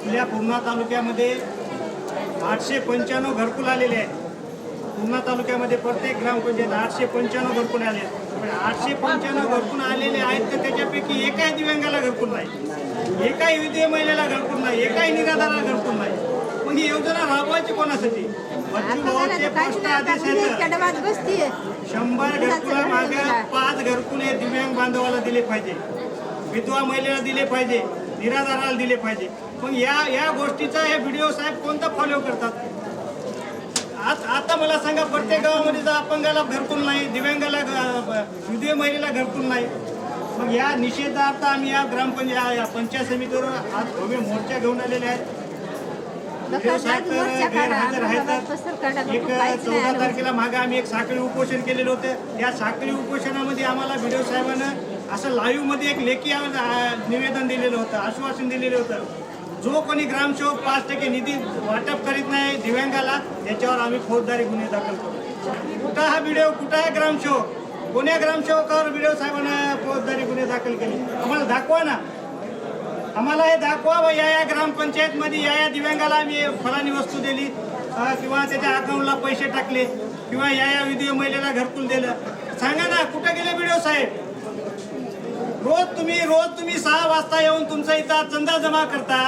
आपल्या पूर्णा तालुक्यामध्ये आठशे पंच्याण्णव घरकुल आलेले आहेत. पूर्णा तालुक्यामध्ये प्रत्येक ग्रामपंचायत आठशे पंच्याण्णव घरकुल आले आहेत. पण आठशे पंच्याण्णव घरकुल आलेले आहेत तर त्याच्यापैकी एकाही दिव्यांगाला घरकुल नाही. एकाही विधेय महिलेला घरकुल नाही. एकाही निराधाराला घरकुल नाही. मग ही योजना राबवायची कोणासाठी? शंभर घरकुला मागे पाच घरकुल दिव्यांग बांधवाला दिले पाहिजे. विधवा महिलेला दिले पाहिजे. निराधाराला दिले पाहिजे. मग या या गोष्टीचा हे व्हिडिओ साहेब कोणता फॉलो करतात? आज आता मला सांगा प्रत्येक गावामध्ये जर अपंगाला घरकुल नाही दिव्यांगाला विधवा महिलेला घरकुल नाही मग या निषेधार्थ आम्ही या ग्रामपंचायत या पंचायत समितीवर आज भव्य मोर्चा घेऊन आलेले आहेत. एक चौदा तारखेला मागे आम्ही एक साखळी उपोषण केलेलं होतं. या साखळी उपोषणामध्ये आम्हाला व्हिडिओ साहेबानं असं लाईव्हमध्ये एक लेखी निवेदन दिलेलं होतं आश्वासन दिलेलं होतं. जो कोणी ग्रामसेवक पाच टक्के निधी वाटप करीत नाही दिव्यांगाला त्याच्यावर आम्ही फौजदारी गुन्हे दाखल करू. कुठं हा व्हिडिओ कुठं आहे ग्रामसेवक? कोण्या ग्रामसेवकावर व्हिडिओ साहेबांना फौजदारी गुन्हे दाखल केले? आम्हाला दाखवा ना. आम्हाला हे दाखवा व या या ग्रामपंचायतमध्ये या या दिव्यांगाला आम्ही फलानी वस्तू दिली. किंवा त्याच्या अकाउंटला पैसे टाकले किंवा या या विधी महिलेला घरकुल दिलं. सांगा ना कुठं गेले व्हिडिओ साहेब? रोज तुम्ही रोज तुम्ही सहा वाजता येऊन तुमचा इथं चंदा जमा करता.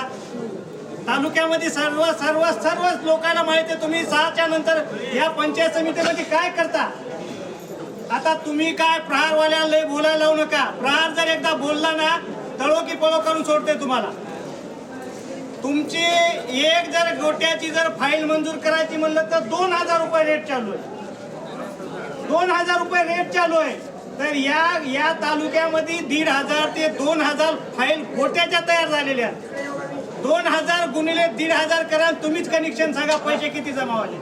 तालुक्यामध्ये सर्व सर्व सर्वच लोकांना माहिती आहे तुम्ही सहाच्या नंतर या पंचायत समितीमध्ये काय करता? आता तुम्ही काय प्रहारवाल्याला लय बोलायला लावू नका. प्रहार जर एकदा बोलला ना तळो की पळो करून सोडते तुम्हाला. तुमची एक जर गोट्याची जर फाईल मंजूर करायची म्हणलं तर दोन हजार रुपये रेट चालू आहे. दोन हजार रुपये रेट चालू आहे. तर या या तालुक्यामध्ये दीड हजार ते दोन हजार फाईल खोट्याच्या तयार झालेल्या आहेत. दोन हजार गुणिले दीड हजार करा तुम्हीच कनेक्शन सांगा पैसे किती जमा व्हायचे.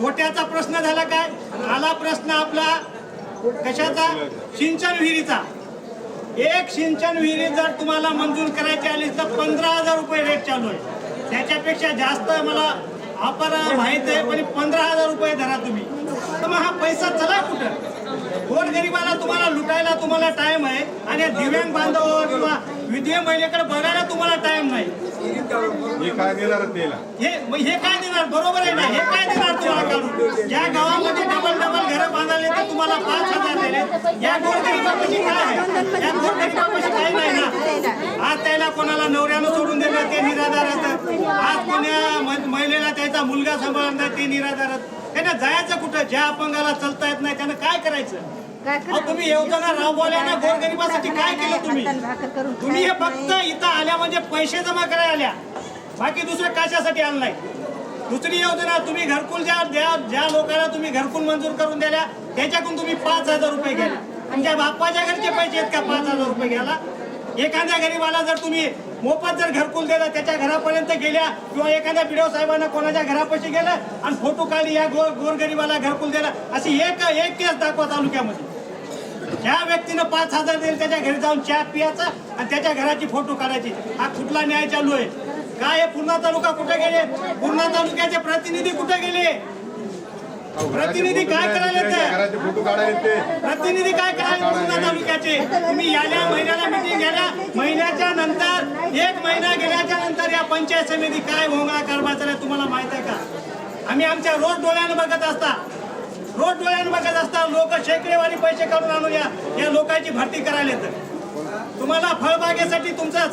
गोट्याचा प्रश्न झाला काय? आला प्रश्न आपला कशाचा? सिंचन विहिरीचा. एक सिंचन विहिरी जर तुम्हाला मंजूर करायची आली तर पंधरा हजार रुपये रेट चालू आहे. त्याच्यापेक्षा जास्त मला ऑफर माहीत आहे पण पंधरा हजार रुपये धरा तुम्ही. तर मग हा पैसा चला कुठं? गोरगरिबाला तुम्हाला लुटायला तुम्हाला टाइम आहे. आणि या दिव्यांग बांधव किंवा विधेय महिलेकडे बघायला तुम्हाला टाइम नाही. हे काय देणार हे हे काय देणार? बरोबर आहे ना? हे काय देणार तुम्हाला काढून? ज्या गावामध्ये डबल डबल घरं बांधायले तर तुम्हाला पाच हजार दिले. या गोरगरिबापाशी काय आहे? या गोरगरिबापाशी काही नाही ना? आज त्याला कोणाला नवऱ्यानं सोडून दिलं ते निराधारात आज कोण्या महिलेला त्याचा मुलगा सांभाळत नाही ते निराधारात त्यांना जायचं कुठं? ज्या अपंगाला चालता येत नाही त्यानं काय करायचं? अहो, तुम्ही योजना राबवल्या ना गोरगरिबासाठी काय केलं तुम्ही? तुम्ही हे फक्त इथं आल्या म्हणजे पैसे जमा करायला आल्या. बाकी दुसरं कशासाठी आलं नाही दुसरी योजना तुम्ही घरकुल ज्या ज्या ज्या लोकांना तुम्ही घरकुल मंजूर करून दिल्या त्याच्याकडून तुम्ही पाच हजार रुपये घ्या आणि त्या बाप्पाच्या घरचे पैसे आहेत का पाच हजार रुपये घ्यायला? एखाद्या गरीबाला जर तुम्ही मोफत जर घरकुल दिलं त्याच्या घरापर्यंत गेल्या किंवा एखाद्या बिडव साहेबांना कोणाच्या घरापाशी गेलं आणि फोटो काढली या गोर गोरगरीबाला घरकुल दिला अशी एक एक केस दाखवा तालुक्यामध्ये. ज्या व्यक्तीनं पाच हजार दिले त्याच्या घरी जाऊन चहा पियाचा आणि त्याच्या घराची फोटो काढायची. हा कुठला न्याय चालू आहे? काय हे पूर्णा तालुका कुठे गेले? पूर्णा तालुक्याचे प्रतिनिधी कुठे गेले? प्रतिनिधी काय करायला येत फोटो काढायला प्रतिनिधी काय करायला पूर्णा तालुक्याचे? तुम्ही याल्या महिन्याला मिटिंग घ्या महिन्याच्या नंतर एक महिना गेल्याच्यानंतर या पंचायत समिती काय भोंगळा कारभार चालला तुम्हाला माहीत आहे का? आम्ही आमच्या रोज डोळ्यानं बघत असता रोज डोळ्यानं बघत असता लोक शेकडेवारी पैसे काढून आणून या या लोकांची भरती करायला येतं तुम्हाला फळबागेसाठी तुमचा